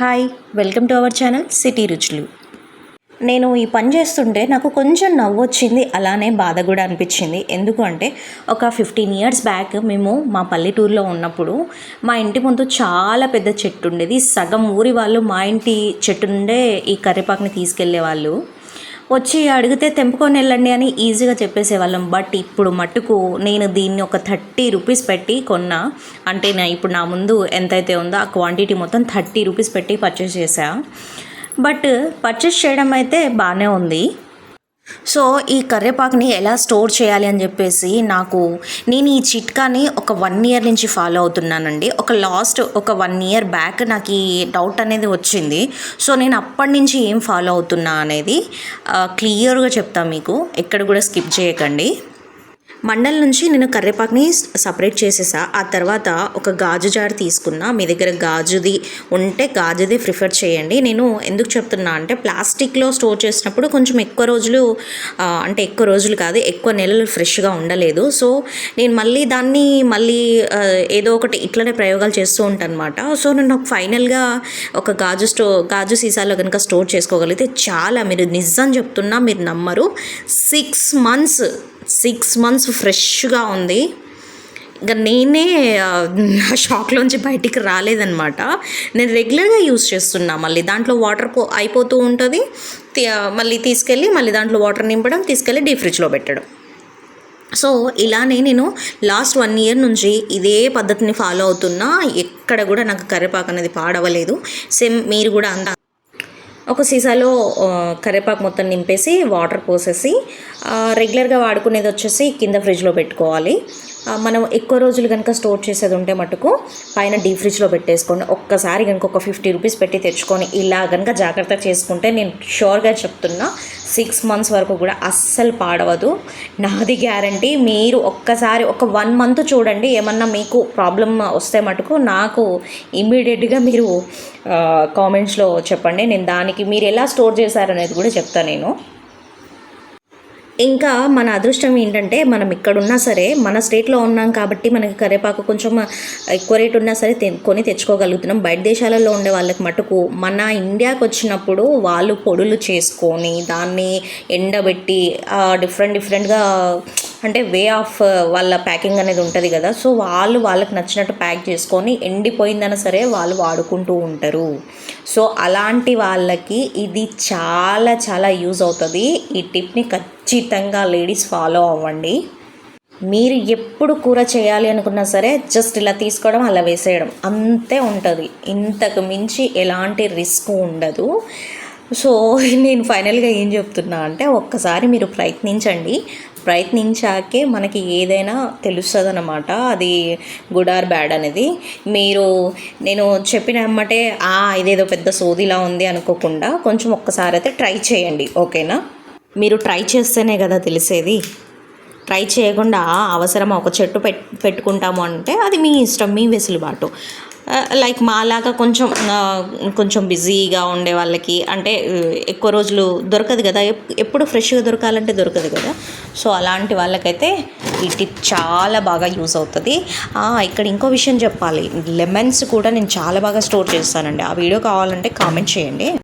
Hi welcome to our channel city రుచులు. నేను ఈ పని చేస్తుంటే నాకు కొంచెం నవ్వు వచ్చింది అలానే బాధ కూడా అనిపించింది. ఎందుకు అంటే ఒక ఫిఫ్టీన్ ఇయర్స్ బ్యాక్ మేము మా పల్లెటూరులో ఉన్నప్పుడు మా ఇంటి ముందు చాలా పెద్ద చెట్టు ఉండేది. సగం ఊరి వాళ్ళు మా ఇంటి చెట్టు నుండే ఈ కరివేపాకుని తీసుకెళ్ళే వాళ్ళు వచ్చి అడిగితే తెంపుకొని వెళ్ళండి అని ఈజీగా చెప్పేసేవాళ్ళం. బట్ ఇప్పుడు మట్టుకు నేను దీన్ని ఒక థర్టీ రూపీస్ పెట్టి కొన్నా. అంటే నా ఇప్పుడు నా ముందు ఎంతైతే ఉందో ఆ క్వాంటిటీ మొత్తం థర్టీ రూపీస్ పెట్టి పర్చేస్ చేశా. బట్ పర్చేస్ చేయడం అయితే బాగానే ఉంది. సో ఈ కరివేపాకుని ఎలా స్టోర్ చేయాలి అని చెప్పేసి నాకు నేను ఈ చిట్కాని ఒక వన్ ఇయర్ నుంచి ఫాలో అవుతున్నానండి. ఒక లాస్ట్ ఒక వన్ ఇయర్ బ్యాక్ నాకు ఈ డౌట్ అనేది వచ్చింది. సో నేను అప్పటి నుంచి ఏం ఫాలో అవుతున్నా అనేది క్లియర్గా చెప్తాను మీకు. ఎక్కడ కూడా స్కిప్ చేయకండి. మండల నుంచి నేను కరివేపాకుని సపరేట్ చేసేసా. ఆ తర్వాత ఒక గాజు జార్ తీసుకున్నా. మీ దగ్గర గాజుది ఉంటే గాజుది ప్రిఫర్ చేయండి. నేను ఎందుకు చెప్తున్నా అంటే ప్లాస్టిక్లో స్టోర్ చేసినప్పుడు కొంచెం ఎక్కువ రోజులు అంటే ఎక్కువ రోజులు కాదు ఎక్కువ నెలలు ఫ్రెష్గా ఉండలేదు. సో నేను మళ్ళీ దాన్ని మళ్ళీ ఏదో ఒకటి ఇట్లనే ప్రయోగాలు చేస్తూ ఉంటాను అనమాట సో నేను నాకు ఫైనల్గా ఒక గాజు స్టో గాజు సీసాలో కనుక స్టోర్ చేసుకోగలిగితే చాలా మీరు నిజం చెప్తున్నా మీరు నమ్మరు. సిక్స్ మంత్స్ సిక్స్ మంత్స్ ఫ్రెష్గా ఉంది. ఇంకా నేనే ఆ, షాక్లోంచి బయటికి రాలేదనమాట నేను రెగ్యులర్గా యూస్ చేస్తున్నా. మళ్ళీ దాంట్లో వాటర్ పో అయిపోతూ ఉంటుంది. మళ్ళీ తీసుకెళ్ళి మళ్ళీ దాంట్లో వాటర్ నింపడం తీసుకెళ్ళి డీ ఫ్రిడ్జ్లో పెట్టడం. సో ఇలానే నేను లాస్ట్ వన్ ఇయర్ నుంచి ఇదే పద్ధతిని ఫాలో అవుతున్నా. ఎక్కడ కూడా నాకు కరివేపాకు అనేది పాడవలేదు. సేమ్ మీరు కూడా అంత. ఒక సీసాలో కరివేపాకు మొత్తం నింపేసి వాటర్ పోసేసి రెగ్యులర్గా వాడుకునేది వచ్చేసి కింద ఫ్రిడ్జ్లో పెట్టుకోవాలి. మనం ఎక్కువ రోజులు కనుక స్టోర్ చేసేది ఉంటే మటుకు పైన డీప్ ఫ్రిడ్జ్లో పెట్టేసుకోండి. ఒక్కసారి కనుక ఒక ఫిఫ్టీ రూపీస్ పెట్టి తెచ్చుకొని ఇలా కనుక జాగ్రత్త చేసుకుంటే నేను షూర్గా చెప్తున్నా సిక్స్ మంత్స్ వరకు కూడా అస్సలు పాడవదు. నాది గ్యారంటీ మీరు ఒక్కసారి ఒక వన్ మంత్ చూడండి ఏమన్నా మీకు ప్రాబ్లమ్ వస్తే మటుకు నాకు ఇమ్మీడియట్గా మీరు కామెంట్స్లో చెప్పండి. నేను దానికి మీరు ఎలా స్టోర్ చేశారనేది కూడా చెప్తాను నేను. ఇంకా మన అదృష్టం ఏంటంటే మనం ఇక్కడున్నా సరే మన స్టేట్లో ఉన్నాం కాబట్టి మనకి కరివేపాకు కొంచెం ఎక్కువ రేట్ ఉన్నా సరే తె- కొని తెచ్చుకోగలుగుతున్నాం. బయట దేశాలలో ఉండే వాళ్ళకి మటుకు మన ఇండియాకి వచ్చినప్పుడు వాళ్ళు పొడులు చేసుకొని దాన్ని ఎండబెట్టి డిఫరెంట్ డిఫరెంట్గా అంటే వే ఆఫ్ వాళ్ళ ప్యాకింగ్ అనేది ఉంటుంది కదా. సో వాళ్ళు వాళ్ళకి నచ్చినట్టు ప్యాక్ చేసుకొని ఎండిపోయిందన్నా సరే వాళ్ళు వాడుకుంటూ ఉంటారు. సో అలాంటి వాళ్ళకి ఇది చాలా చాలా యూజ్ అవుతుంది. ఈ టిప్ని ఖచ్చితంగా లేడీస్ ఫాలో అవ్వండి. మీరు ఎప్పుడు కూర చేయాలి అనుకున్నా సరే జస్ట్ ఇలా తీసుకోవడం అలా వేసేయడం అంతే ఉంటుంది. ఇంతకు మించి ఎలాంటి రిస్క్ ఉండదు. సో నేను ఫైనల్గా ఏం చెప్తున్నా అంటే ఒక్కసారి మీరు ప్రయత్నించండి. ప్రయత్నించాకే మనకి ఏదైనా తెలుస్తుంది అనమాట అది గుడ్ ఆర్ బ్యాడ్ అనేది. మీరు నేను చెప్పిన అమ్మటే "ఆ, ఇదేదో పెద్ద సోదిలా ఉంది అనుకోకుండా కొంచెం ఒక్కసారి అయితే ట్రై చేయండి ఓకేనా? మీరు ట్రై చేస్తేనే కదా తెలిసేది. ట్రై చేయకుండా అవసరం ఒక చెట్టు పెట్ పెట్టుకుంటాము అంటే అది మీ ఇష్టం మీ వెసులుబాటు. Uh, లైక్ మాలాగా కొంచెం uh, కొంచెం బిజీగా ఉండే వాళ్ళకి అంటే uh, ఎక్కువ రోజులు దొరకదు కదా ఎప్పుడు ఫ్రెష్గా దొరకాలంటే దొరకదు కదా. సో అలాంటి వాళ్ళకైతే ఈ టిప్ చాలా బాగా యూస్ అవుతుంది. ఇక్కడ ఇంకో విషయం చెప్పాలి. లెమన్స్ కూడా నేను చాలా బాగా స్టోర్ చేస్తానండి. ఆ వీడియో కావాలంటే కామెంట్ చేయండి.